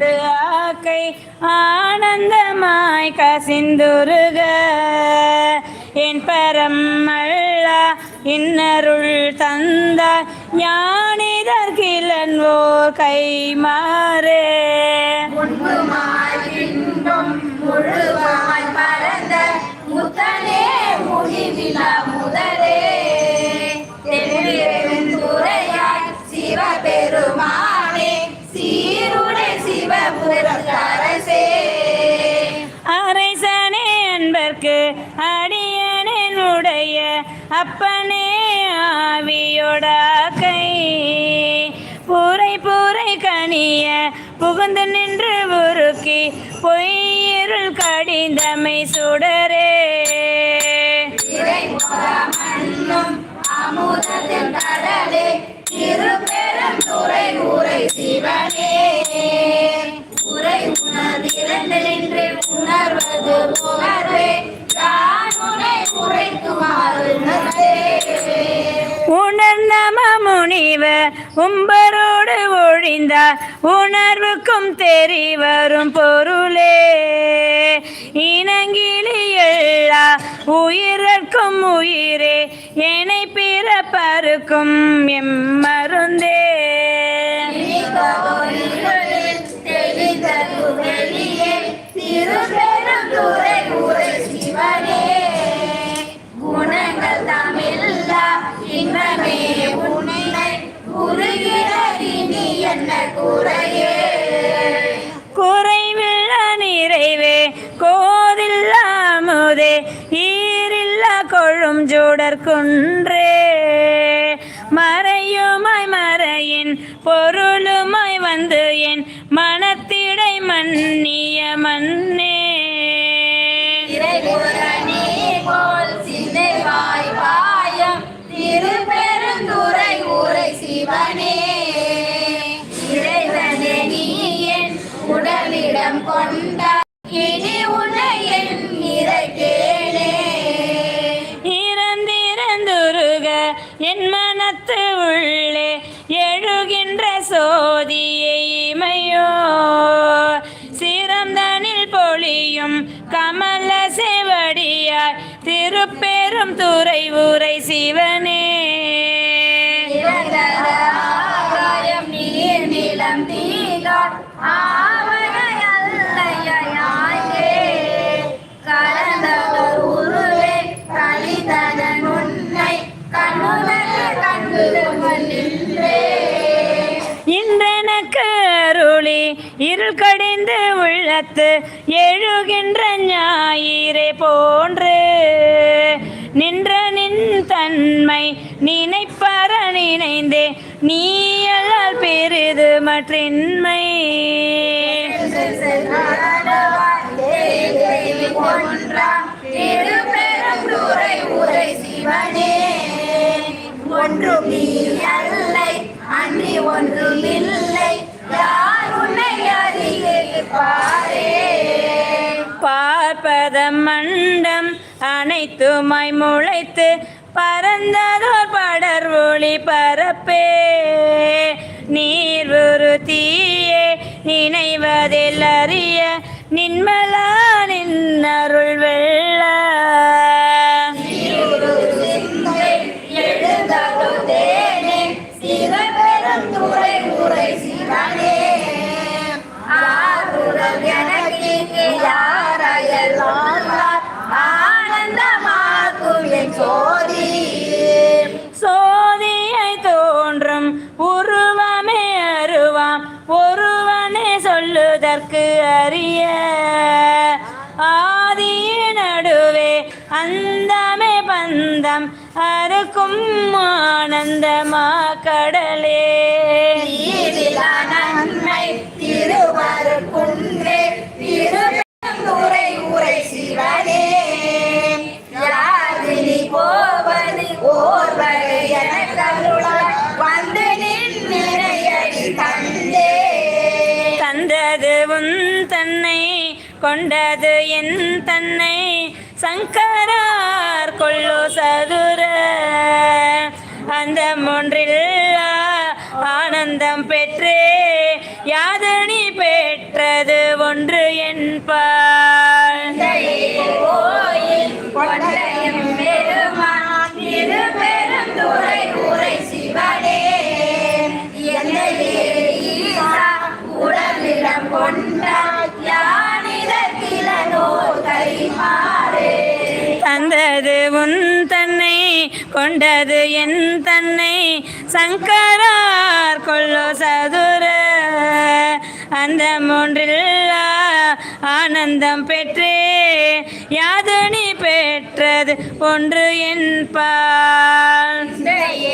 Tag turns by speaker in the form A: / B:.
A: ஆவியோடு ஆக்கை ஆனந்தமாய் கசிந்துருக. என் பரம் அல்லா இன்னருள் தந்த ஞானிதர் ஓர் கை மாறே
B: முழுவாய் பரந்த முத்தனே முடிவிலா
A: அப்பனே ஆவியோடாக்கை பூரை பூரை கனிய புகுந்து நின்று உருக்கி பொய்யிருள் கடிந்தமை சுடரே.
B: அமுதத்தின் கடலே திருப்பெரும் துறை உரை சிவனே. உரை உணர்ந்திரண்டு நின்று உணர்வது உணர்வே
A: உம்பரோடு ஒழிந்தார். உணர்வுக்கும் தெரிவரும் பொருளே. இனங்கிலியல்லா உயிரற்கும் உயிரே. என்னை பிறப்பருக்கும் எம்மருந்தே கொழும் குன்றே மறையுமாய் மறையின் பொருளுமாய் வந்து என் மனத்திடை மன்னிய மன்னே.
B: இறைபுரணி போல் சிந்தைவாய் பாயம் திருப்பெருந்துறை உரை சிவனே. என்
A: மனத்து உள்ளே எழுகின்ற சோதியை இமையோ. சிறந்தனில் பொழியும் கமல செவடியாய் திருப்பெரும் துறை உரை சிவனே. ஒளி இருள் கடிந்து உள்ளத்து எழுகின்ற ஞாயிறே போன்று. நின்ற நின் தன்மை நினைப்பற நினைந்தே நீயலால் பெரிது மற்றின்மை.
B: ஒன்று நீ அல்லை அன்றி ஒன்று இல்லை.
A: பார்ப்பத மண்டம் அனைத்துமாய் முளைத்து பறந்ததோர் படர் ஒளி பரப்பே. நீர் ஒரு தீயே நினைவதில் அறிய நின்மலா நின்னருள் சோதியை தோன்றும் உருவமே அருவாம். ஒருவனே சொல்லுதற்கு அறிய. ஆதிய நடுவே அந்தமே பந்தம். அறுக்கும் ஆனந்தமா கடலே. கொண்டது என் தன்னை சங்கரார் கொள்ளோ சதுர. அந்த ஒன்றில் ஆனந்தம் பெற்றே யாதனி ஒன்று என்பாள் கொண்டது என் தன்னை. சங்கரார் கொல்லோ சதுர. அந்த மூன்றில் ஆனந்தம் பெற்றே. யாதனி பெற்றது ஒன்று என்பால்
B: இன்றைய